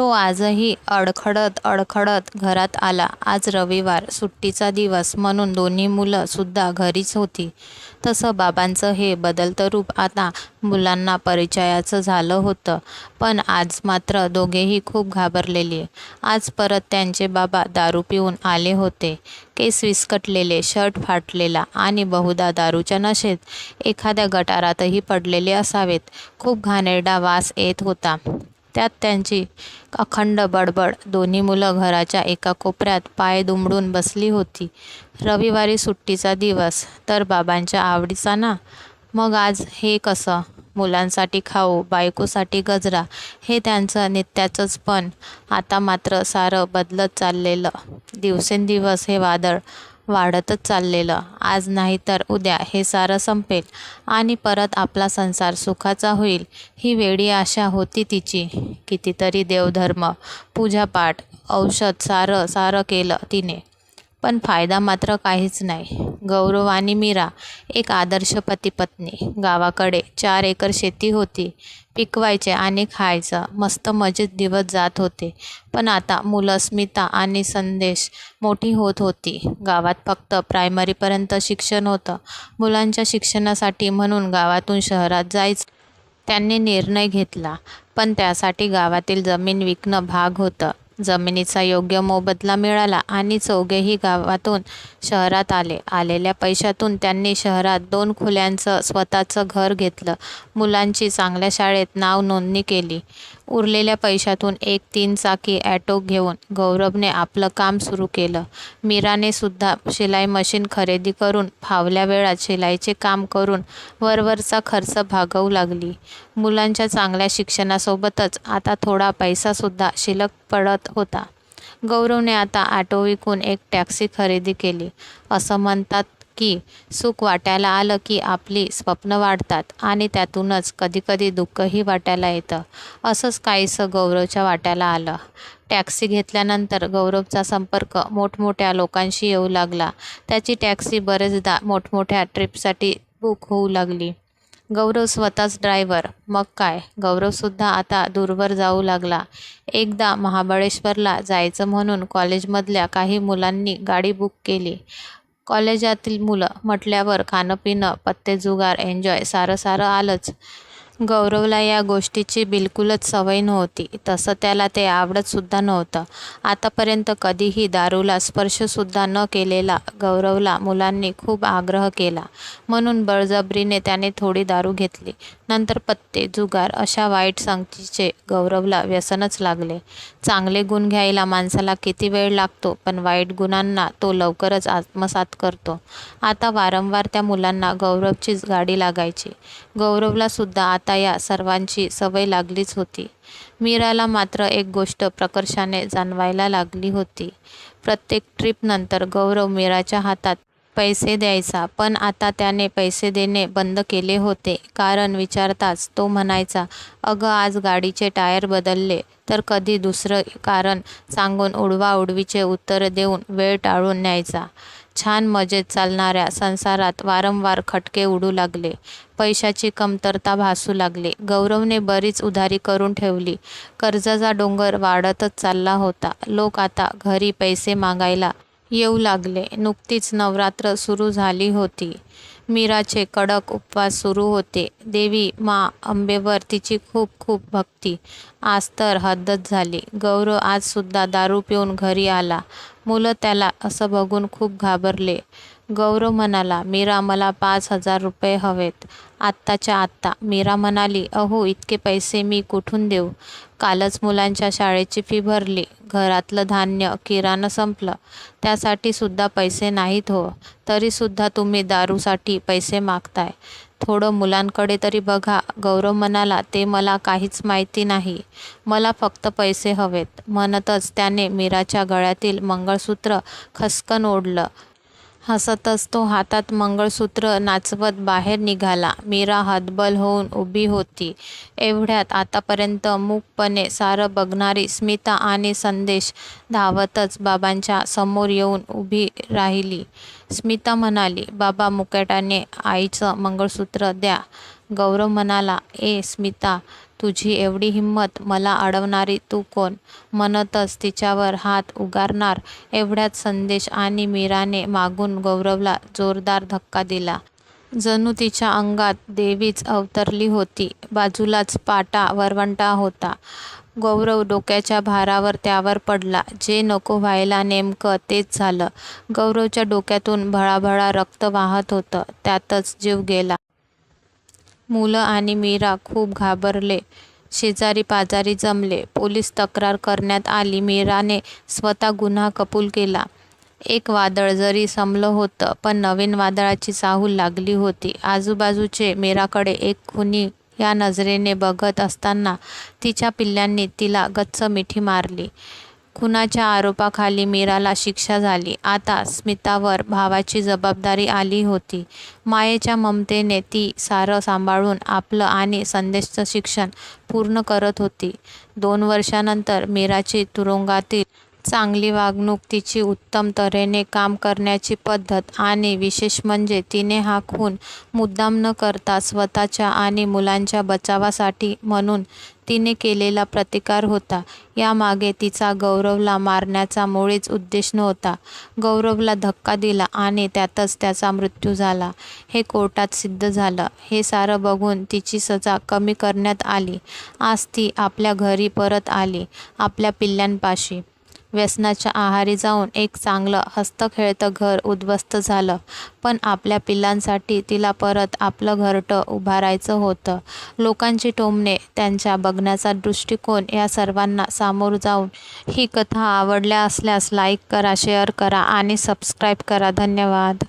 तो आजही अडखडत अडखडत घरात आला. आज रविवार, सुट्टीचा दिवस म्हणून दोन्ही मुलं सुद्धा घरीच होती. तसं बाबांचं हे बदलतं रूप आता मुलांना परिचयाचं झालं होतं. पण आज मात्र दोघेही खूप घाबरलेले. आज परत त्यांचे बाबा दारू पिऊन आले होते. केस विस्कटलेले, शर्ट फाटलेला आणि बहुधा दारूच्या नशेत एखाद्या गटारातही पडलेले असावेत. खूप घाणेरडा वास येत होता. त्यात त्यांची अखंड बडबड. दोन्ही मुलं घराच्या एका कोपऱ्यात पाय दुमडून बसली होती. रविवारी सुट्टीचा दिवस तर बाबांच्या आवडीचा ना? मग आज हे कसं? मुलांसाठी खाऊ, बायकोसाठी गजरा हे त्यांचं नित्याचंच पण आता मात्र सारं बदलत चाललेलं. दिवसेंदिवस हे वादळ वाढतच चाललेलं. आज नाही तर उद्या हे सारं संपेल आणि परत आपला संसार सुखाचा होईल ही वेडी आशा होती तिची. कितीतरी देवधर्म, पूजापाठ, औषध सारं सारं केलं तिने. पण फायदा मात्र काहीच नाही. गौरव आणि मीरा एक आदर्श पती-पत्नी. गावाकडे चार एकर शेती होती. पिकवायचे आणि खायचं. मस्त मजेत दिवस जात होते. पण आता मुलं स्मिता आणि संदेश मोठी होत होती. गावात फक्त प्रायमरीपर्यंत शिक्षण होतं. मुलांच्या शिक्षणासाठी म्हणून गावातून शहरात जायचं त्यांनी निर्णय घेतला. पण त्यासाठी गावातील जमीन विकणं भाग होतं. जमिनीचा योग्य मोबदला मिळाला आणि चौघेही गावातून शहरात आले. आलेल्या पैशातून त्यांनी शहरात दोन खोल्यांचं स्वतःचं घर घेतलं. मुलांची चांगल्या शाळेत नाव नोंदणी केली. उरलेल्या पैशातून एक तीन चाकी ॲटो घेऊन गौरवने आपलं काम सुरू केलं. मीराने सुद्धा शिलाई मशीन खरेदी करून फावल्या वेळात शिलाईचे काम करून वरवरचा खर्च भागवू लागली. मुलांच्या चांगल्या शिक्षणासोबतच आता थोडा पैसासुद्धा शिल्लक पडत होता. गौरवने आता ॲटो विकून एक टॅक्सी खरेदी केली. असं म्हणतात की सुख वाटायला आलं की आपली स्वप्न वाढतात आणि त्यातूनच कधीकधी दुःखही वाटायला येतं. असंच काहीसं गौरवच्या वाट्याला आलं. टॅक्सी घेतल्यानंतर गौरवचा संपर्क मोठमोठ्या लोकांशी येऊ लागला. त्याची टॅक्सी बरेचदा मोठमोठ्या ट्रिपसाठी बुक होऊ लागली. गौरव स्वतःच ड्रायव्हर. मग काय, गौरवसुद्धा आता दूरवर जाऊ लागला. एकदा महाबळेश्वरला जायचं म्हणून कॉलेजमधल्या काही मुलांनी गाडी बुक केली. कॉलेजातील मुलं म्हटल्यावर खाणंपिणं पत्ते पत्तेजुगार, एन्जॉय सारं सारं आलंच. गौरवला या गोष्टीची बिलकुलच सवय नव्हती. तसं त्याला ते आवडतसुद्धा नव्हतं. आतापर्यंत कधीही दारूला स्पर्शसुद्धा न केलेला गौरवला मुलांनी खूप आग्रह केला म्हणून बळजबरीने त्याने थोडी दारू घेतली. नंतर पत्ते, जुगार अशा वाईट संगतीचे गौरवला व्यसनच लागले. चांगले गुण घ्यायला माणसाला किती वेळ लागतो पण वाईट गुणांना तो लवकरच आत्मसात करतो. आता वारंवार त्या मुलांना गौरवचीच गाडी लागायची. गौरवला सुद्धा आता या सर्वांची सवय लागलीच होती. मीराला मात्र एक गोष्ट प्रकर्षाने जाणवायला लागली होती. प्रत्येक ट्रिपनंतर गौरव मीराच्या हातात पैसे द्यायचा पण आता त्याने पैसे देणे बंद केले होते. कारण विचारताच तो म्हणायचा, अगं आज गाडीचे टायर बदलले तर कधी दुसरं कारण सांगून उडवाउडवीचे उत्तर देऊन वेळ टाळून न्यायचा. छान मजेत चालणाऱ्या संसारात वारंवार खटके उडू लागले. पैशाची कमतरता भासू लागली. गौरवने बरीच उधारी करून ठेवली. कर्जाचा डोंगर वाढतच चालला होता. लोक आता घरी पैसे मागायला येऊ लागले. नुकतीच नवरात्र सुरू झाली होती. मीराचे कडक उपवास सुरू होते. देवी मा अंबेवर तिची खूप खूप भक्ती. आज तर हद्दच झाली. गौरव आज सुद्धा दारू पिऊन घरी आला. मुलं त्याला असं बघून खूप घाबरले. गौरव म्हणाला, मीरा मला पाच हजार रुपये हवेत. आत्ताच्या आत्ता. मीरा म्हणाली, अहो इतके पैसे मी कुठून देऊ? कालच मुलांच्या शाळेची फी भरली. घरातलं धान्य, किराणं संपलं. त्यासाठी सुद्धा पैसे नाहीत हो. तरीसुद्धा तुम्ही दारूसाठी पैसे मागताय. थोडं मुलांकडे तरी बघा. गौरव म्हणाला, ते मला काहीच माहिती नाही. मला फक्त पैसे हवेत. म्हणतच त्याने मीराच्या गळ्यातील मंगळसूत्र खसकन ओढलं. हसतच तो हातात मंगळसूत्र नाचवत बाहेर निघाला. मीरा हतबल होऊन उभी होती. एवढ्यात आतापर्यंत मूकपणे सारं बघणारी स्मिता आणि संदेश धावतच बाबांच्या समोर येऊन उभी राहिली. स्मिता म्हणाली, बाबा मुकेटाने आईचं मंगळसूत्र द्या. गौरव म्हणाला, ए स्मिता, तुझी एवढी हिंमत मला अडवणारी तू कोण? म्हणतच तिच्यावर हात उगारणार. एवढ्यात संदेश आणि मीराने मागून गौरवला जोरदार धक्का दिला. जणू तिच्या अंगात देवीच अवतरली होती. बाजूलाच पाटा वरवंटा होता. गौरव डोक्याच्या भारावर त्यावर पडला. जे नको व्हायला नेमकं तेच झालं. गौरवच्या डोक्यातून भळाभळा रक्त वाहत होतं. त्यातच जीव गेला. मुलं आणि मीरा खूप घाबरले. शेजारी पाजारी जमले. पोलीस तक्रार करण्यात आली. मीराने स्वतः गुन्हा कबूल केला. एक वादळ जरी संपलं होतं पण नवीन वादळाची चाहूल लागली होती. आजूबाजूचे मीराकडे एक खुनी या नजरेने बघत असताना तिच्या पिल्ल्यांनी तिला गच्च मिठी मारली. खुनाच्या आरोपाखाली मीराला शिक्षा झाली. आता स्मितावर भावाची जबाबदारी आली होती. मायेच्या ममतेने ती सारं सांभाळून आपलं आणि संदेशचं शिक्षण पूर्ण करत होती. दोन वर्षानंतर मीराची तुरुंगातील चांगली वागणूक तिची उत्तम तऱ्हेने काम करण्याची पद्धत आणि विशेष म्हणजे तिने हा खून मुद्दाम न करता स्वतःच्या आणि मुलांच्या बचावासाठी म्हणून तिने केलेला प्रतिकार होता. यामागे तिचा गौरवला मारण्याचा मुळीच उद्देश नव्हता. गौरवला धक्का दिला आणि त्यातच त्याचा मृत्यू झाला. हे कोर्टात सिद्ध झालं. हे सारं बघून तिची सजा कमी करण्यात आली. आज ती आपल्या घरी परत आली आपल्या पिल्ल्यांपाशी. व्यसनाच्या आहारी जाऊन एक चांगलं हस्तखेळतं घर उद्ध्वस्त झालं. पण आपल्या पिल्लांसाठी तिला परत आपलं घरटं उभारायचं होतं. लोकांची टोमणे त्यांच्या बघण्याचा दृष्टिकोन या सर्वांना सामोर जाऊन ही कथा आवडल्या असल्यास लाईक करा शेअर करा आणि सबस्क्राईब करा. धन्यवाद.